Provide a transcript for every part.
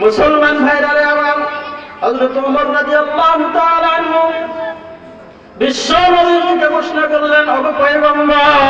মুসলমান ভাইরা রে আমার হযরত ওমর রাদিয়াল্লাহু তাআলা বিশ্ব নবীকে প্রশ্ন করলেন ওগো পয়গম্বর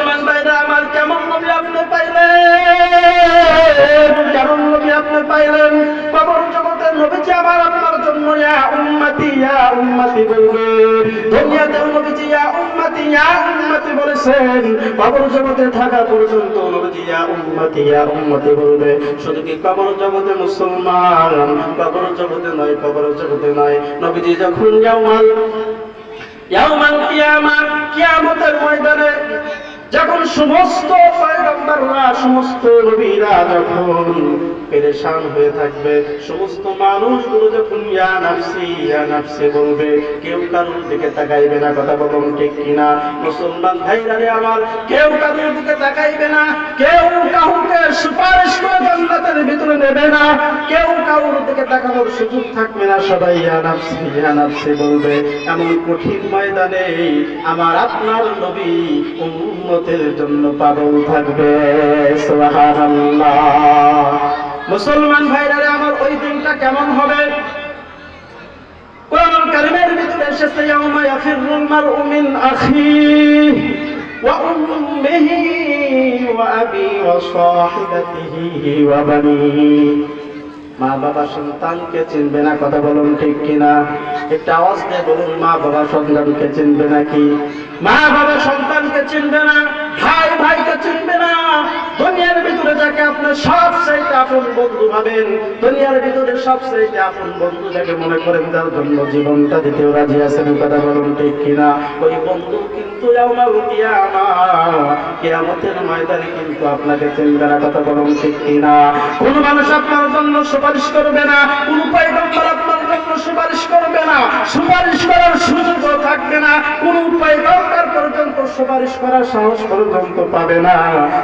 আপনি পাইলেন। কেমন নবী আপনি পাইলেন। কবর জগতের নবীজি আমার আপনার জন্য, ইয়া উম্মতি ইয়া উম্মতি বলবে দুনিয়াতে নবীজি, ইয়া উম্মতি ইয়া উম্মতি বলেছেন। কবর জগতে থাকা পর্যন্ত নবীজি, ইয়া উম্মতি ইয়া উম্মতি বলবে। শুধু কি কবর জগতে মুসলমান? কবর জগতে নয়, কবর জগতে নয়। নবীজি যখন ইয়াউমাল ইয়াউমাল কিয়ামা ময়দানে যখন সমস্ত পয়গম্বররা, সমস্ত নবীরা যখন পেরেশান হয়ে থাকবে, সমস্ত মানুষগুলো যখন, ইয়া নাফসি ইয়া নাফসি বলবে, কেউ কারোর দিকে তাকাইবে না, কথা বলুন ঠিক কিনা? মুসলমান ভাইরা রে আমার, কেউ কারোর দিকে তাকাইবে না, কেউ কাউকে সুপারিশ করে জান্নাতের ভিতরে নেবে না, কেউ কারোর দিকে তাকানোর সুযোগ থাকবে না, সবাই ইয়া নাফসি ইয়া নাফসি বলবে। এমন কঠিন ময়দানে আমার আপনার নবী উম্মতের জন্য পাগল থাকবে মুসলমান ভাইরারে, আমার ওই দিনটা কেমন হবে? মা বাবা সন্তানকে চিনবে না, কথা বলুন ঠিক কিনা? একটা আওয়াজ বলুন, মা বাবা সন্তানকে চিনবে নাকি? মা বাবা সন্তানকে চিনবে না, ভাই ভাইকে চিনবে না। দুনিয়ার ভিতরে যাকে আপনার সব চাইতে আপন বন্ধু ভাবেন, দুনিয়ার ভিতরে সব চাইতে আপন বন্ধু যাকে মনে করেন যার জন্য জীবনটা দিতেও রাজি আছেন, কথা বলুন ঠিক কিনা? ওই বন্ধু কিন্তু ইয়াউমাল কিয়ামা ময়দানে কিন্তু আপনাকে চিনবে না, কথা বলুন ঠিক কিনা? কোন মানুষ আপনার জন্য সুপারিশ করবে না, কোন পয়গম্বর আপনার জন্য সুপারিশ করবে না, সুপারিশ করার সুযোগও থাকবে না, কোন পয়গম্বর পর্যন্ত সুপারিশ করার সাহস পর্যন্ত পাবে না।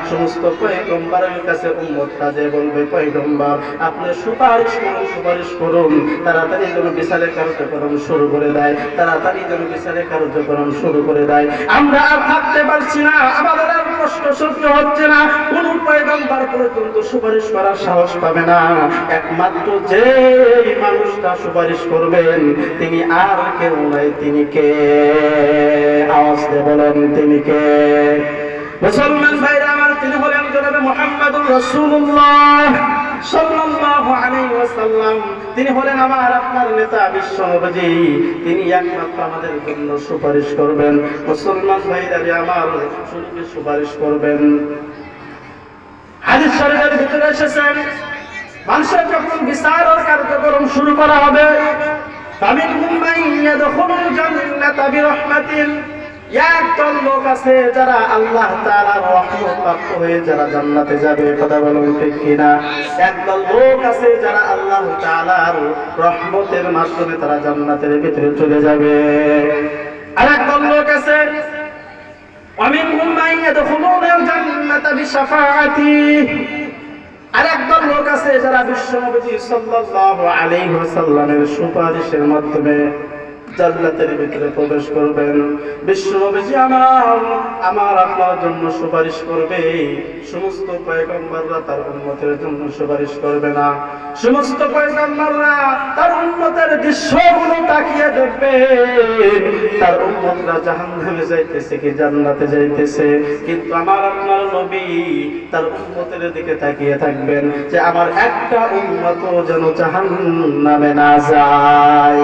সমস্ত পয়গম্বরের কাছে উম্মত কাজে বলবে, পয়গম্বর, আপনি সুপারিশ করুন সুপারিশ করুন। তাড়াতাড়ি যেন বিচারে কার্যক্রম শুরু করে দেয়, তাড়াতাড়ি যেন বিচারে কার্যক্রম শুরু করে দেয়। আমরা আর থাকতে পারছি না, আমাদের আর কষ্ট সহ্য হচ্ছে না, কোন পয়গম্বর পর্যন্ত সুপারিশ করার সাহস পাবে না। একমাত্র যে মানুষটা সুপারিশ করবেন। তিনি আর কেউ নাই, তিনি কে? আওয়াজ দিয়ে বলেন, তিনি কে? মুসলমান ভাইরা আমার তিনি হলেন জনাবে মুহাম্মদুর রাসূলুল্লাহ সাল্লাল্লাহু আলাইহি ওয়াসাল্লাম। তিনি হলেন আমার আপনার নেতা, বিশ্ব নবী তিনি একমাত্র আমাদের জন্য সুপারিশ করবেন। মুসলমান ভাইরা আমার সুপারিশ করবেন। হাদিস শরীফের ভিতরে এসেছেন মানুষের যখন বিচার ও কার্যক্রম শুরু করা হবে فمنهم من يدخل الجنة برحمة একদল লোক আছে যারা আল্লাহ তাআলার রহমত প্রাপ্ত হয়ে যারা জান্নাতে যাবে কথা বলুন ঠিক কিনা একদল লোক আছে যারা আল্লাহ তাআলার রহমতের মাধ্যমে তারা জান্নাতের ভিতরে চলে যাবে আর একদল লোক আছে ومنهم من يدخلون الجنة بشفاعتي আর একদল লোক আছে যারা বিশ্বনবী সাল্লাল্লাহু আলাইহি ওয়াসাল্লামের সুপারিশের মাধ্যমে জান্নাতের ভিতরে প্রবেশ করবেন। বিশ্ব আমার আমার আপনার জন্য সুপারিশ করবে। সমস্ত পয়গম্বররা তার উন্মতের জন্য সুপারিশ করবে না। সমস্ত পয়গম্বররা তার উন্মতের দৃশ্যগুলো তাকিয়ে দেখবে। তার উন্মতরা জাহান্নামে যাইতেছে কি জান্নাতে যাইতেছে। কিন্তু আমার আপনার নবী তার উন্মতের দিকে তাকিয়ে থাকবেন যে আমার একটা উন্মত যেন জাহান্নামে না যায়।